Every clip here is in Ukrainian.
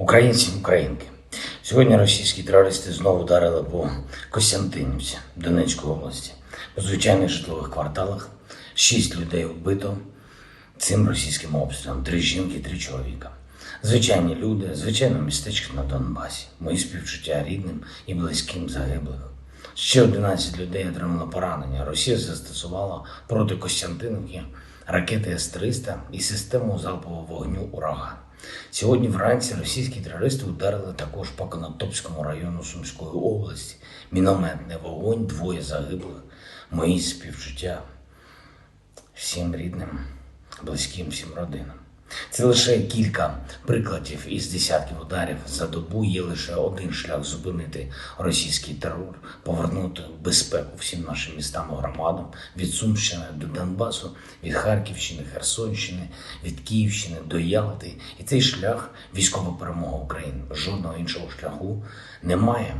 Українці, українки. Сьогодні російські терористи знову ударили по Костянтинівці Донецької області. У звичайних житлових кварталах шість людей вбито цим російським обстрілом. Три жінки, три чоловіка. Звичайні люди, звичайне містечко на Донбасі. Мої співчуття рідним і близьким загиблих. Ще 11 людей отримало поранення. Росія застосувала проти Костянтинівки ракети С-300 і систему залпового вогню Ураган. Сьогодні вранці російські терористи ударили також по Конотопському району Сумської області. Мінометний вогонь, двоє загиблих. Мої співчуття всім рідним, близьким, всім родинам. Це лише кілька прикладів із десятків ударів за добу. Є лише один шлях зупинити російський терор, повернути безпеку всім нашим містам і громадам від Сумщини до Донбасу, від Харківщини, Херсонщини, від Київщини до Ялти. І цей шлях військова перемога України. Жодного іншого шляху немає.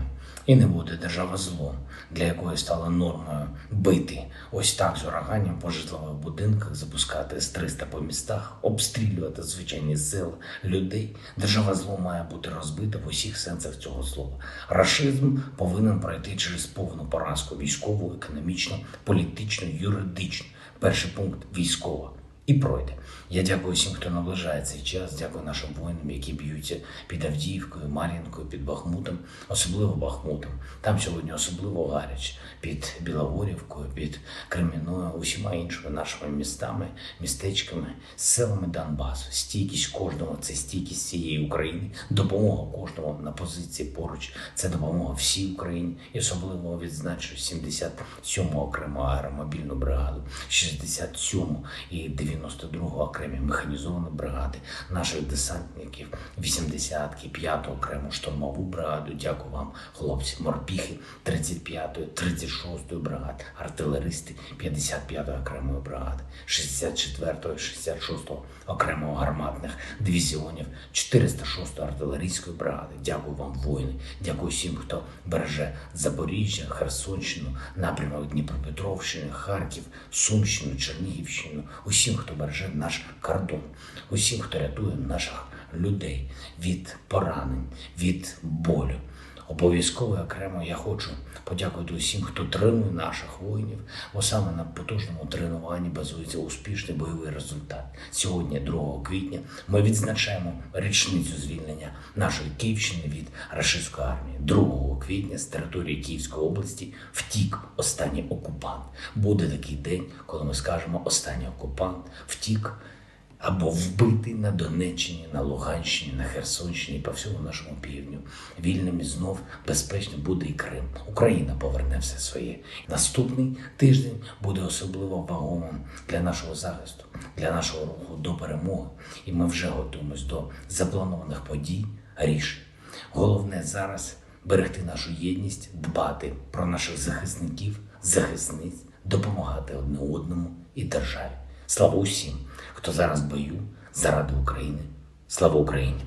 І не буде держава зло, для якої стало нормою бити ось так з ураганням по житлових будинках, запускати з 300 по містах, обстрілювати звичайні села людей. Держава зло має бути розбита в усіх сенсах цього слова. Рашизм повинен пройти через повну поразку військову, економічну, політичну, юридичну. Перший пункт військова. І пройде. Я дякую всім, хто наближає цей час. Дякую нашим воїнам, які б'ються під Авдіївкою, Мар'їнкою, під Бахмутом, особливо Бахмутом. Там сьогодні особливо гаряче під Білогорівкою, під Креміною, усіма іншими нашими містами, містечками, селами Донбасу. Стійкість кожного це стійкість цієї України, допомога кожному на позиції поруч. Це допомога всій Україні. І особливо відзначу 77-му окрему аеромобільну бригаду, 67-му і 92-го окремі механізовані бригади наших десантників, 80-ки, 5-ту окрему штурмову бригаду. Дякую вам, хлопці, морпіхи, 35-ї, 36-ї бригади, артилеристи 55-ї окремої бригади, 64-ї, 66-го окремого гарматних дивізіонів, 406-ї артилерійської бригади. Дякую вам, воїни. Дякую всім, хто береже Запоріжжя, Херсонщину, напрямок Дніпропетровщини, Харків, Сумщину, Чернігівщину, усім, хто береже наш кордон, усім, хто рятує наших людей від поранень, від болю. Обов'язково окремо я хочу подякувати усім, хто тренує наших воїнів, бо саме на потужному тренуванні базується успішний бойовий результат. Сьогодні, 2 квітня, ми відзначаємо річницю звільнення нашої Київщини від рашистської армії. 2 квітня з території Київської області втік останній окупант. Буде такий день, коли ми скажемо останній окупант втік або вбитий на Донеччині, на Луганщині, на Херсонщині по всьому нашому півдню. Вільним і знов безпечно буде і Крим. Україна поверне все своє. Наступний тиждень буде особливо вагомим для нашого захисту, для нашого руху до перемоги. І ми вже готуємось до запланованих подій, рішень. Головне зараз берегти нашу єдність, дбати про наших захисників, захисниць, допомагати одне одному і державі. Слава усім, хто зараз бою заради України. Слава Україні!